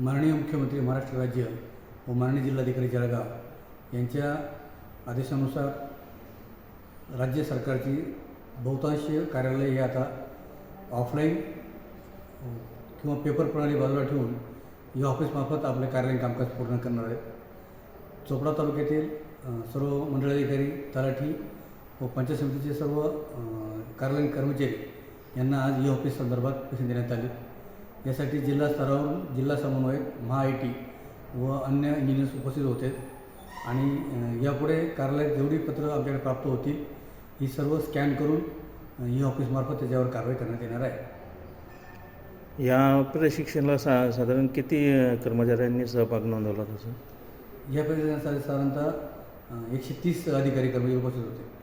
माननीय मुख्यमंत्री महाराष्ट्र राज्य व माननीय जिल्हाधिकारी जळगाव यांच्या आदेशानुसार राज्य सरकारची बहुतांश कार्यालय हे आता ऑफलाईन किंवा पेपर प्रणाली बाजूला ठेवून या ऑफिसमार्फत आपले कार्यालयीन कामकाज पूर्ण करणार आहेत. चोपडा तालुक्यातील सर्व मंडळाधिकारी तलाठी व पंचायत समितीचे सर्व कार्यालयीन कर्मचारी यांना आज ई ऑफिस संदर्भात पैसे देण्यात आले. यासाठी जिल्हा स्तरावरून जिल्हा समन्वयक महा आय टी व अन्य इंजिनियर्स उपस्थित होते. आणि यापुढे कार्यालयात जेवढी पत्रं आमच्याकडे प्राप्त होतील ही सर्व स्कॅन करून ई ऑफिसमार्फत त्याच्यावर कारवाई करण्यात येणार आहे. या प्रशिक्षणाला सा साधारण किती कर्मचाऱ्यांनी सहभाग नोंदवला तसं या परिषदेसाठी साधारणतः एकशे तीस अधिकारी कर्मचारी उपस्थित होते.